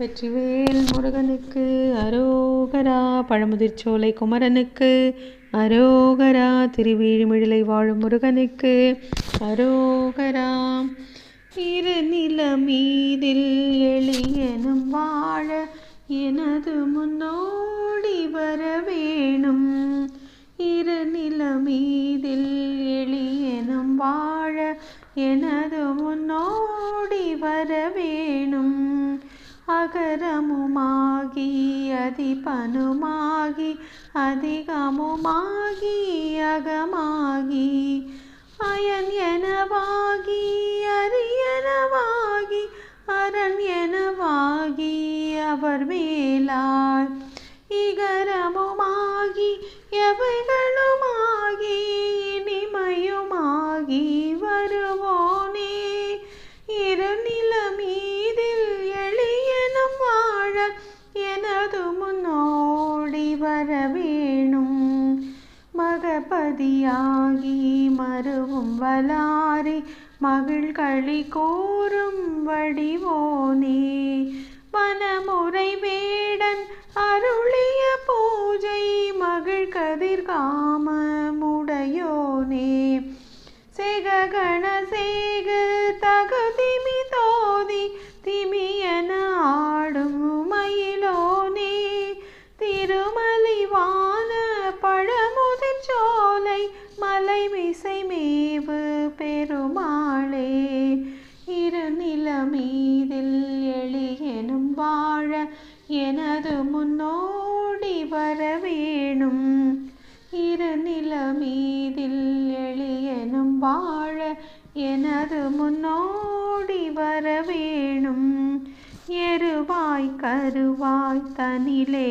வெற்றிவேல் முருகனுக்கு அரோகரா பழமுதிர்ச்சோலை குமரனுக்கு அரோகரா திருவேழிமிழிலை வாழும் முருகனுக்கு அரோகரா இரு நில மீதில் எளியனும் வாழ எனது முன்னோடி வர வேணும். இரு நில மீதில் எளியனும் வாழ எனது முன்னோடி வர வேணும். அகரமுமாகி அதிபனுமாகி அதிகமுமாகி அகமாகி அயன் எனவாகி அரியனவாகி அரண் எனவாகி அவர் மேலார் இகரமுமாகி எவைகளும் முன்னோடி வர வேணும் மகபதியாகி மருவும் வலாரி மகிழ்களி கோரும் வடிவோனே. வனமுறை வேடன் அருளிய பூஜை மகிழ் மலை மேவு பெருமாளே இரு நிலமீதில் எளியனும் வாழ எனது முன்னோடி வர வேணும் இரு நிலமீதில் எளியனும் வாழ எனது முன்னோடி வர வேணும் எருவாய் கருவாய் தனிலே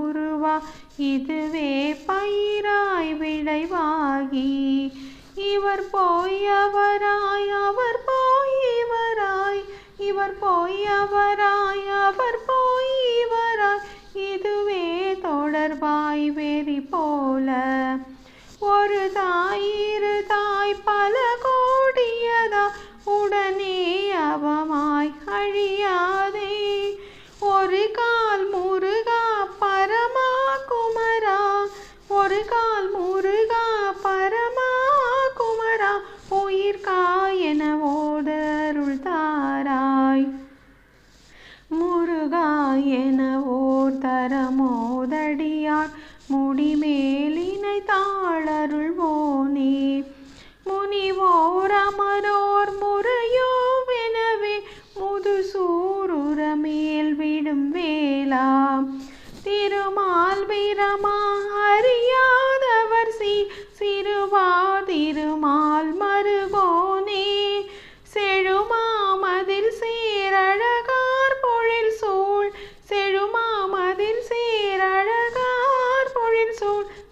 உருவா இதுவே பயிரா இவர் போய் அவராய் அவர் போய் இவராய் இவர் போய் அவராய். முருகாய். முருகா என ஓர் தரமோதடியார். முடிமேலினை தாளருள்வோனே. முனிவோர் அமரோர் முறையோவெனவே முதுசூருர மேல் விடும் வேளா. திருமா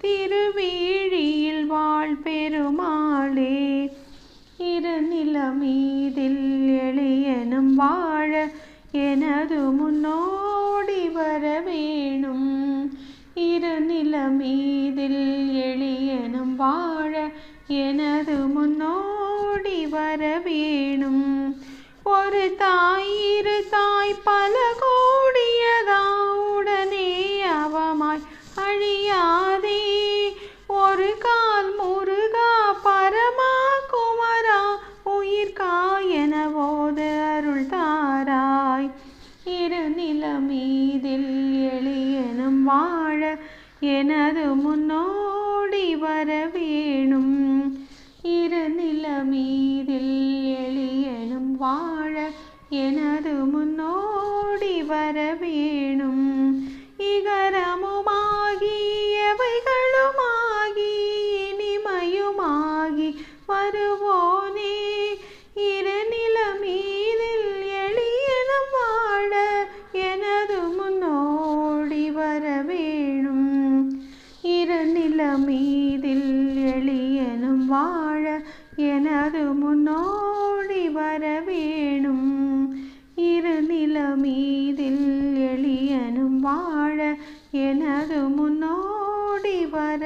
திருவேழியில் வாழ் பெருமாளே இரு நிலமீதில் எளியனும் வாழ எனது முன்னோடி வர வேணும். இருநில மீதில் எளியனும் வாழ எனது முன்னோடி வர வேணும். ஒரு தாய் இரு தாய் பல கோடியதா உடனே அவமாய் அழி வாழ எனது முன்னோடி வர வேணும். இரு நிலமீதில் எளியனும் வாழ எனது முன்னோடி வர வேணும். மீதில் எளியனும் வாழ எனது முன்னோடி வர வேணும் இருநில மீதில் எளியனும் வாழ எனது முன்னோடி வர